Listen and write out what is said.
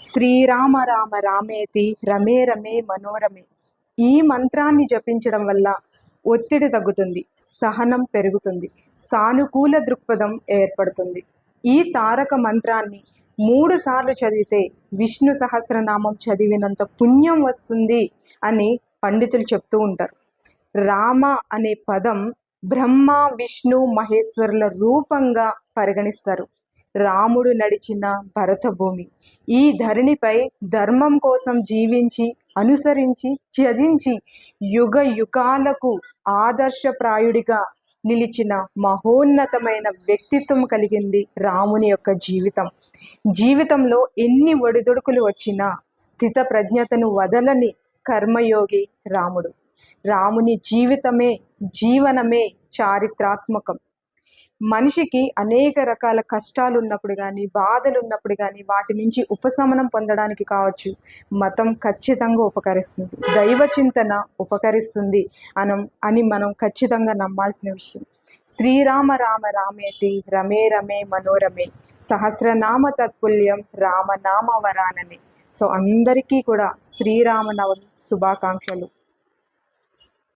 శ్రీరామ రామ రామేతి రమే రమే మనోరమే. ఈ మంత్రాన్ని జపించడం వల్ల ఒత్తిడి తగ్గుతుంది సహనం పెరుగుతుంది సానుకూల దృక్పథం ఏర్పడుతుంది. ఈ తారక మంత్రాన్ని మూడు సార్లు చదివితే విష్ణు సహస్రనామం చదివినంత పుణ్యం వస్తుంది అని పండితులు చెప్తూ ఉంటారు. రామ అనే పదం బ్రహ్మ విష్ణు మహేశ్వరుల రూపంగా పరిగణిస్తారు. రాముడు నడిచిన భరత భూమి ఈ ధరణిపై ధర్మం కోసం జీవించి అనుసరించి త్యజించి యుగ యుగాలకు ఆదర్శప్రాయుడిగా నిలిచిన మహోన్నతమైన వ్యక్తిత్వం కలిగింది రాముని యొక్క జీవితం. జీవితంలో ఎన్ని ఒడిదొడుకులు వచ్చినా స్థిత ప్రజ్ఞతను వదలని కర్మయోగి రాముడు. రాముని జీవితమే జీవనమే చారిత్రాత్మకం. మనిషికి అనేక రకాల కష్టాలు ఉన్నప్పుడు కానీ బాధలు ఉన్నప్పుడు కానీ వాటి నుంచి ఉపశమనం పొందడానికి కావచ్చు. మతం ఖచ్చితంగా ఉపకరిస్తుంది. దైవ చింతన ఉపకరిస్తుంది అనం అని మనం ఖచ్చితంగా నమ్మాల్సిన విషయం. శ్రీరామ రామ రామేతి రమే రమే మనోరమే సహస్రనామ తత్పుల్యం రామనామ వరానని. సో అందరికీ కూడా శ్రీరామనవం శుభాకాంక్షలు.